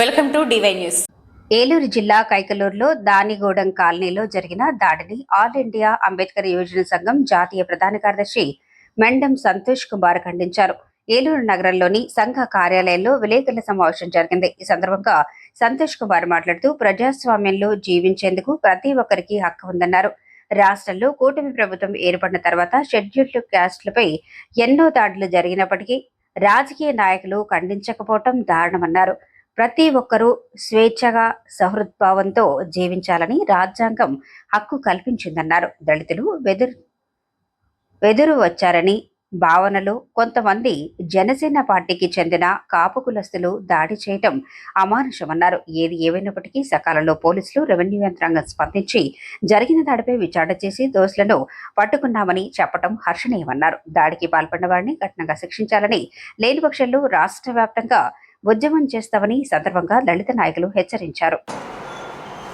Welcome to DY news. Eluru జిల్లా కైకలూరులో దానిగూడెం కాలనీలో జరిగిన దాడిని ఆల్ ఇండియా అంబేద్కర్ యోజన సంఘం జాతీయ ప్రధాన కార్యదర్శి మెండం సంతోష్ కుమార్ ఖండించారు. ఏలూరు నగరంలోని సంఘ కార్యాలయంలో విలేకరుల సమావేశం జరిగింది. ఈ సందర్భంగా సంతోష్ కుమార్ మాట్లాడుతూ ప్రజాస్వామ్యంలో జీవించేందుకు ప్రతి ఒక్కరికి హక్కు ఉందన్నారు. రాష్ట్రంలో కూటమి ప్రభుత్వం ఏర్పడిన తర్వాత షెడ్యూల్డ్ క్యాస్ట్లపై ఎన్నో దాడులు జరిగినప్పటికీ రాజకీయ నాయకులు ఖండించకపోవటం దారుణమన్నారు. ప్రతి ఒక్కరూ స్వేచ్ఛగా సహృద్భావంతో జీవించాలని రాజ్యాంగం హక్కు కల్పించిందన్నారు. దళితులు వెదురు వెదురు వచ్చారని భావనలు కొంతమంది జనసేన పార్టీకి చెందిన కాపు కులస్తులు దాడి చేయటం అమానుషమన్నారు. ఏది ఏమైనప్పటికీ సకాలంలో పోలీసులు రెవెన్యూ యంత్రాంగం స్పందించి జరిగిన దాడిపై విచారణ చేసి దోషులను పట్టుకున్నామని చెప్పడం హర్షణీయమన్నారు. దాడికి పాల్పడిన వారిని కఠినంగా శిక్షించాలని లేని పక్షంలో రాష్ట్ర వ్యాప్తంగా ఉద్యమం చేస్తామని ఈ సందర్భంగా దళిత నాయకులు హెచ్చరించారు.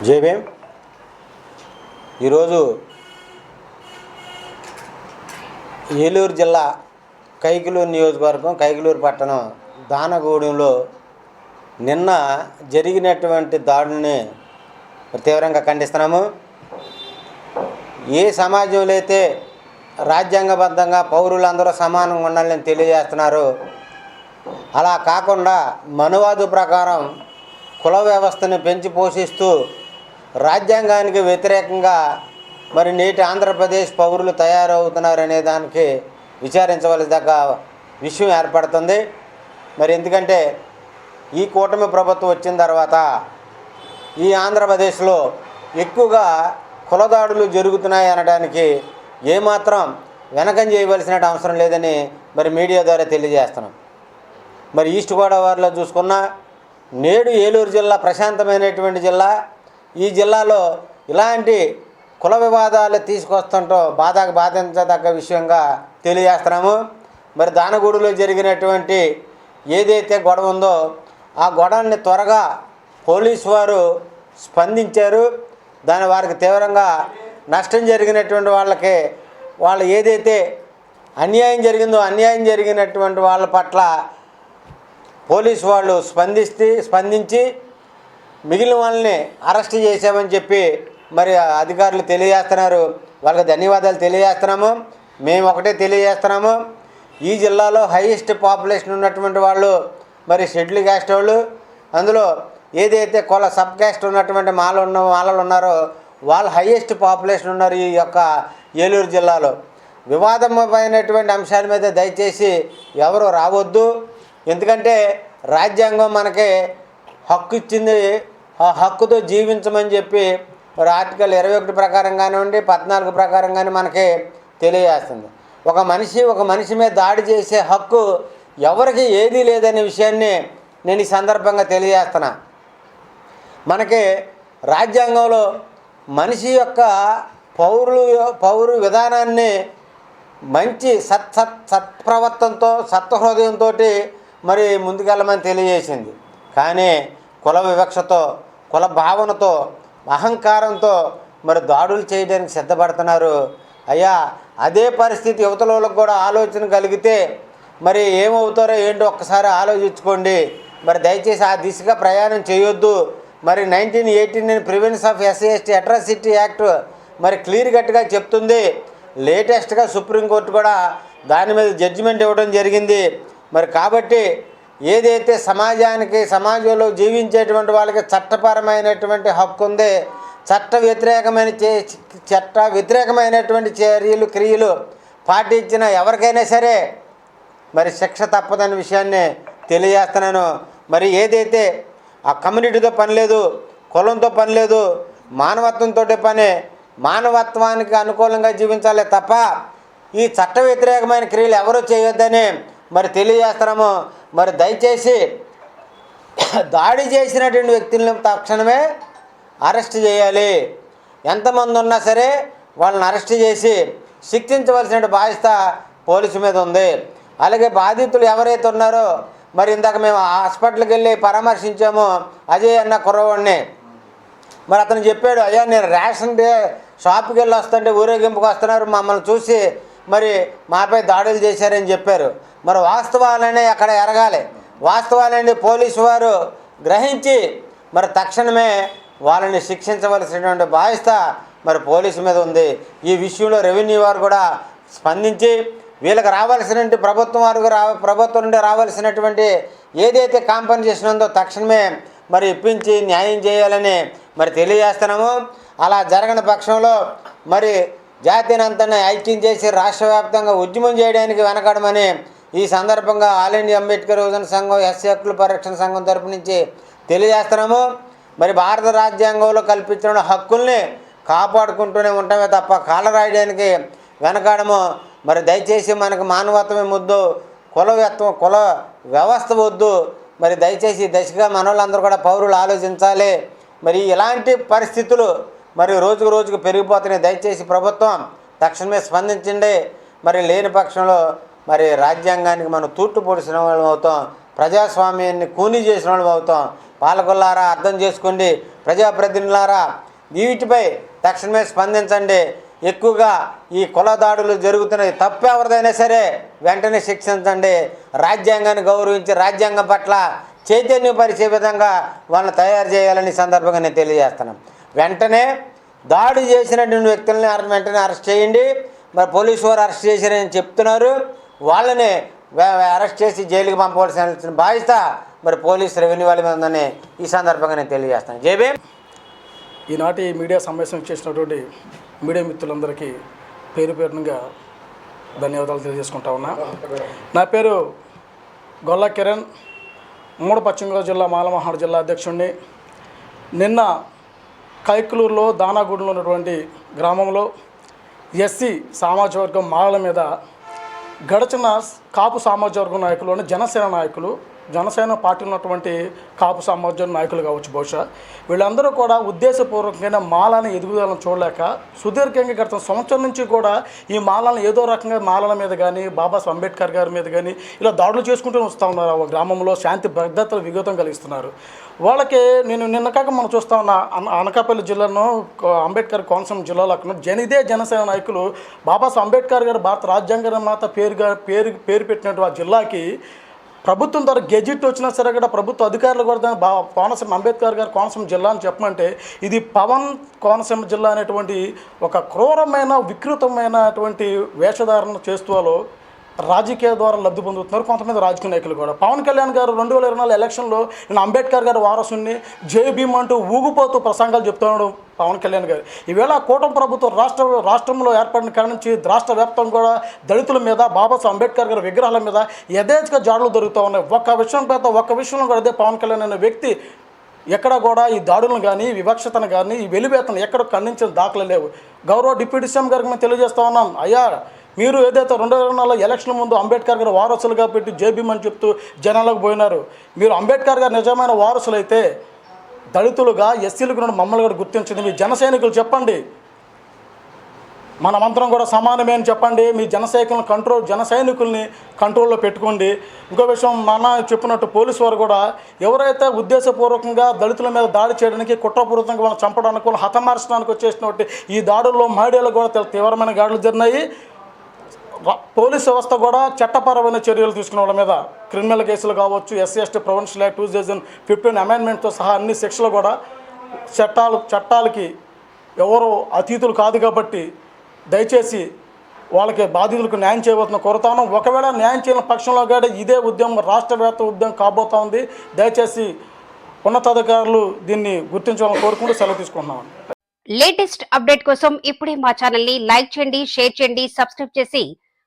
జేబీఎం ఈరోజు ఏలూరు జిల్లా కైకలూరు నియోజకవర్గం కైకలూరు పట్టణం దానగూడెంలో నిన్న జరిగినటువంటి దాడుల్ని తీవ్రంగా ఖండిస్తున్నాము. ఏ సమాజంలో అయితే రాజ్యాంగబద్ధంగా పౌరులందరూ సమానంగా ఉండాలని తెలియజేస్తున్నారు అలా కాకుండా మనువాదు ప్రకారం కుల వ్యవస్థను పెంచి పోషిస్తూ రాజ్యాంగానికి వ్యతిరేకంగా మరి నేటి ఆంధ్రప్రదేశ్ పౌరులు తయారవుతున్నారనే దానికి విచారించవలసిన విషయం ఏర్పడుతుంది. మరి ఎందుకంటే ఈ కూటమి ప్రభుత్వం వచ్చిన తర్వాత ఈ ఆంధ్రప్రదేశ్లో ఎక్కువగా కులదాడులు జరుగుతున్నాయి అనడానికి ఏమాత్రం వెనకం చేయవలసిన అవసరం లేదని మరి మీడియా ద్వారా తెలియజేస్తున్నాం. మరి ఈస్ట్ గోదావరిలో చూసుకున్నా నేడు ఏలూరు జిల్లా ప్రశాంతమైనటువంటి జిల్లా. ఈ జిల్లాలో ఇలాంటి కుల వివాదాలు తీసుకొస్తుంటో బాధకు బాధించదగ్గ విషయంగా తెలియజేస్తున్నాము. మరి దానగూడులో జరిగినటువంటి ఏదైతే గొడవ ఉందో ఆ గొడవని త్వరగా పోలీసు వారు స్పందించారు. దాని వారికి తీవ్రంగా నష్టం జరిగినటువంటి వాళ్ళకి వాళ్ళు ఏదైతే అన్యాయం జరిగిందో అన్యాయం జరిగినటువంటి వాళ్ళ పట్ల పోలీసు వాళ్ళు స్పందిస్తే స్పందించి మిగిలిన వాళ్ళని అరెస్ట్ చేశామని చెప్పి మరి అధికారులు తెలియజేస్తున్నారు. వాళ్ళకి ధన్యవాదాలు తెలియజేస్తున్నాము. మేము ఒకటే తెలియజేస్తున్నాము. ఈ జిల్లాలో హైయెస్ట్ పాపులేషన్ ఉన్నటువంటి వాళ్ళు మరి షెడ్యూల్ క్యాస్ట్ వాళ్ళు. అందులో ఏదైతే కుల సబ్ క్యాస్ట్ ఉన్నటువంటి మాల ఉన్న మాలలు ఉన్నారో వాళ్ళు హైయెస్ట్ పాపులేషన్ ఉన్నారు ఈ యొక్క ఏలూరు జిల్లాలో. వివాదమైనటువంటి అంశాల మీద దయచేసి ఎవరు రావద్దు. ఎందుకంటే రాజ్యాంగం మనకి హక్కు ఇచ్చింది ఆ హక్కుతో జీవించమని చెప్పి మరి ఆర్టికల్ ఇరవై ఒకటి ప్రకారం కానివ్వండి పద్నాలుగు ప్రకారం కానీ మనకి తెలియజేస్తుంది. ఒక మనిషి ఒక మనిషి మీద దాడి చేసే హక్కు ఎవరికి ఏదీ లేదనే విషయాన్ని నేను ఈ సందర్భంగా తెలియజేస్తున్నా. మనకి రాజ్యాంగంలో మనిషి యొక్క పౌరులు పౌరు విధానాన్ని మంచి సత్ సత్ సత్ప్రవర్తనతో సత్హృదయంతో మరి ముందుకెళ్ళమని తెలియజేసింది. కానీ కుల వివక్షతో కుల భావనతో అహంకారంతో మరి దాడులు చేయడానికి సిద్ధపడుతున్నారు. అయ్యా అదే పరిస్థితి యువతలకు కూడా ఆలోచన కలిగితే మరి ఏమవుతారో ఏంటో ఒక్కసారి ఆలోచించుకోండి. మరి దయచేసి ఆ దిశగా ప్రయాణం చేయొద్దు. మరి nineteen eighty nine prevention of SC ST atrocity act మరి క్లియర్ కట్గా చెప్తుంది. లేటెస్ట్గా సుప్రీంకోర్టు కూడా దాని మీద జడ్జిమెంట్ ఇవ్వడం జరిగింది. మరి కాబట్టి ఏదైతే సమాజానికి సమాజంలో జీవించేటువంటి వాళ్ళకి చట్టపరమైనటువంటి హక్కు ఉందే చట్ట వ్యతిరేకమైన చే చట్ట వ్యతిరేకమైనటువంటి చర్యలు క్రియలు పాటించిన ఎవరికైనా సరే మరి శిక్ష తప్పదనే విషయాన్ని తెలియజేస్తున్నాను. మరి ఏదైతే ఆ కమ్యూనిటీతో పని లేదు కులంతో పని లేదు మానవత్వంతో పని మానవత్వానికి అనుకూలంగా జీవించాలి తప్ప ఈ చట్ట వ్యతిరేకమైన క్రియలు ఎవరు చేయొద్దని మరి తెలియజేస్తున్నాము మరి దయచేసి దాడి చేసినటువంటి వ్యక్తులను తక్షణమే అరెస్ట్ చేయాలి. ఎంతమంది ఉన్నా సరే వాళ్ళని అరెస్ట్ చేసి శిక్షించవలసిన బాధ్యత పోలీసు మీద ఉంది. అలాగే బాధితులు ఎవరైతే ఉన్నారో మరి ఇందాక మేము హాస్పిటల్కి వెళ్ళి పరామర్శించాము అజయ్ అన్న కుర్రవాడిని. మరి అతను చెప్పాడు అయ్యా నేను రేషన్ షాప్కి వెళ్ళి వస్తుంటే ఊరేగింపుకి వస్తున్నారు మమ్మల్ని చూసి మరి మాపై దాడులు చేశారని చెప్పారు. మరి వాస్తవాలనే అక్కడ ఎరగాలి. వాస్తవాలని పోలీసు వారు గ్రహించి మరి తక్షణమే వాళ్ళని శిక్షించవలసినటువంటి బాధ్యత మరి పోలీసు మీద ఉంది. ఈ విషయంలో రెవెన్యూ వారు కూడా స్పందించి వీళ్ళకి రావాల్సినటువంటి ప్రభుత్వం వారికి రా ప్రభుత్వం నుండి రావాల్సినటువంటి ఏదైతే కాంపెన్సేషన్ ఉందో తక్షణమే మరి ఇప్పించి న్యాయం చేయాలని మరి తెలియజేస్తున్నాము. అలా జరగని పక్షంలో మరి జాతీయనంతనే ఐక్యం చేసి రాష్ట్ర వ్యాప్తంగా ఉద్యమం చేయడానికి వెనకడమని ఈ సందర్భంగా ఆల్ ఇండియా అంబేద్కర్ విభజన సంఘం ఎస్సీ హక్కుల పరిరక్షణ సంఘం తరపు నుంచి తెలియజేస్తున్నాము. మరి భారత రాజ్యాంగంలో కల్పించిన హక్కుల్ని కాపాడుకుంటూనే ఉంటామే తప్ప కాళ్ళ రాయడానికి వెనకాడము. మరి దయచేసి మనకు మానవత్వమే ముద్దు కులవత్వం కుల వ్యవస్థ వద్దు. మరి దయచేసి దశగా మనవాళ్ళందరూ కూడా పౌరులు ఆలోచించాలి. మరి ఇలాంటి పరిస్థితులు మరి రోజుకు రోజుకు పెరిగిపోతున్నాయి. దయచేసి ప్రభుత్వం తక్షణమే స్పందించండి. మరి లేని పక్షంలో మరి రాజ్యాంగానికి మనం తూట్టు పొడిచిన వాళ్ళం అవుతాం ప్రజాస్వామ్యాన్ని కూనీ చేసిన వాళ్ళం అవుతాం. పాలకులారా అర్థం చేసుకోండి. ప్రజాప్రతినిధులారా వీటిపై తక్షణమే స్పందించండి. ఎక్కువగా ఈ కుల దాడులు జరుగుతున్నాయి. తప్పు ఎవరిదైనా సరే వెంటనే శిక్షించండి. రాజ్యాంగాన్ని గౌరవించి రాజ్యాంగం పట్ల చైతన్యపరిచే విధంగా వాళ్ళని తయారు చేయాలని సందర్భంగా నేను తెలియజేస్తున్నాను. వెంటనే దాడి చేసినటువంటి వ్యక్తులని వెంటనే అరెస్ట్ చేయండి. మరి పోలీసు వారు అరెస్ట్ చేశారని చెప్తున్నారు. వాళ్ళని అరెస్ట్ చేసి జైలుకి పంపవలసిన బాధ్యత మరి పోలీస్ రెవెన్యూ వాళ్ళ మీద ఉందని ఈ సందర్భంగా నేను తెలియజేస్తాను. జేబీ ఈనాటి మీడియా సమావేశం చేసినటువంటి మీడియా మిత్రులందరికీ పేరు పేరునుగా ధన్యవాదాలు తెలియజేసుకుంటా ఉన్నా. నా పేరు గొల్ల కిరణ్. మూడు పశ్చిమ గోదావరి జిల్లా మాలమహాడు జిల్లా అధ్యక్షుడిని నిన్న కైకులూరులో దానాగూడలో ఉన్నటువంటి గ్రామంలో ఎస్సీ సామాజిక వర్గం మాలల మీద గడచిన కాపు సామాజిక వర్గం నాయకులు జనసేన నాయకులు జనసేన పార్టీ ఉన్నటువంటి కాపు సామర్థ్యం నాయకులు కావచ్చు బహుశా. వీళ్ళందరూ కూడా ఉద్దేశపూర్వకంగా మాలని ఎదుగుదలను చూడలేక సుదీర్ఘంగా గత సంవత్సరం నుంచి కూడా ఈ మాలను ఏదో రకంగా మాలల మీద కానీ బాబాసాహెబ్ అంబేద్కర్ గారి మీద కానీ ఇలా దాడులు చేసుకుంటూ వస్తూ ఉన్నారు. ఆ గ్రామంలో శాంతి భద్రతలు విఘాతం కలిగిస్తున్నారు. వాళ్ళకి నేను నిన్న కాక మనం చూస్తా ఉన్న అన- అనకాపల్లి జిల్లాలో అంబేద్కర్ కోనసీమ జిల్లాలో అక్కడ జన ఇదే జనసేన నాయకులు బాబాసాహెబ్ అంబేద్కర్ గారు భారత రాజ్యాంగ మాత పేరుగా పేరు పేరు పెట్టినటువంటి ఆ జిల్లాకి ప్రభుత్వం ద్వారా గెజిట్ వచ్చినా సరే కూడా ప్రభుత్వ అధికారులు కూడా బా కోనసీమ అంబేద్కర్ గారు కోనసీమ జిల్లా అని చెప్పమంటే ఇది పవన్ కోనసీమ జిల్లా అనేటువంటి ఒక క్రూరమైన వికృతమైనటువంటి వేషధారణ చేస్తూ వాళ్ళు రాజకీయ ద్వారా లబ్ధి పొందుతున్నారు కొంతమంది రాజకీయ నాయకులు కూడా. పవన్ కళ్యాణ్ గారు రెండు వేల ఇరవై నాలుగు ఎలక్షన్లో నేను అంబేద్కర్ గారి వారసుని జై భీమ్ అంటూ ఊగిపోతూ ప్రసంగాలు చెప్తున్నాడు పవన్ కళ్యాణ్ గారు. ఈవేళ కూటమి ప్రభుత్వం రాష్ట్ర రాష్ట్రంలో ఏర్పడిన కాడ నుంచి రాష్ట్ర వ్యాప్తంగా కూడా దళితుల మీద బాబాసాహెబ్ అంబేద్కర్ గారి విగ్రహాల మీద యథేచ్ఛగా జాడులు దొరుకుతూ ఉన్నాయి. ఒక్క విషయం పెద్ద ఒక్క విషయంలో కూడా అదే పవన్ కళ్యాణ్ అనే వ్యక్తి ఎక్కడ కూడా ఈ దాడులను కానీ వివక్షతను కానీ ఈ వెలివేతను ఎక్కడ ఖండించిన దాఖలు లేవు. గౌరవ డిప్యూటీ సీఎం గారికి మేము తెలియజేస్తా ఉన్నాం. అయ్యా మీరు ఏదైతే రెండు వేల నాలుగు ఎలక్షన్ ముందు అంబేద్కర్ గారు వారసులుగా పెట్టి జేబీఎం అని చెప్తూ జనాలకు పోయినారు మీరు అంబేద్కర్ గారు నిజమైన వారసులైతే దళితులుగా ఎస్సీలకు నుండి మమ్మల్ని కూడా గుర్తించింది. మీ జనసైనికులు చెప్పండి. మనమంతరం కూడా సమానమే అని చెప్పండి. మీ జనసైకులను కంట్రోల్ జనసైనికుల్ని కంట్రోల్లో పెట్టుకోండి. ఇంకో విషయం మన చెప్పినట్టు పోలీసు వారు కూడా ఎవరైతే ఉద్దేశపూర్వకంగా దళితుల మీద దాడి చేయడానికి కుట్రపూర్వకంగా వాళ్ళని చంపడానికి వాళ్ళు హతమార్చడానికి వచ్చేసినటువంటి ఈ దాడుల్లో మహిళలు కూడా తీవ్రమైన గాడులు జరిగినాయి. పోలీస్ వ్యవస్థ కూడా చట్టపరమైన చర్యలు తీసుకున్న వాళ్ళ మీద క్రిమినల్ కేసులు కావచ్చు SC ST prevention act two thousand fifteen అమెండ్మెంట్తో సహా అన్ని శిక్షలు కూడా చట్టాలు చట్టాలకి ఎవరు అతీతులు కాదు కాబట్టి దయచేసి వాళ్ళకి బాధితులకు న్యాయం చేయబోతున్న కోరుతాను ఒకవేళ న్యాయం చేయని పక్షంలో కూడా ఇదే ఉద్యమం రాష్ట్రవ్యాప్త ఉద్యమం కాబోతా ఉంది. దయచేసి ఉన్నతాధికారులు దీన్ని గుర్తించాలని కోరుకుంటూ సెలవు తీసుకుంటున్నాం. లేటెస్ట్ అప్డేట్ కోసం ఇప్పుడే మా ఛానల్ని లైక్ చేయండి షేర్ చేయండి సబ్స్క్రైబ్ చేసి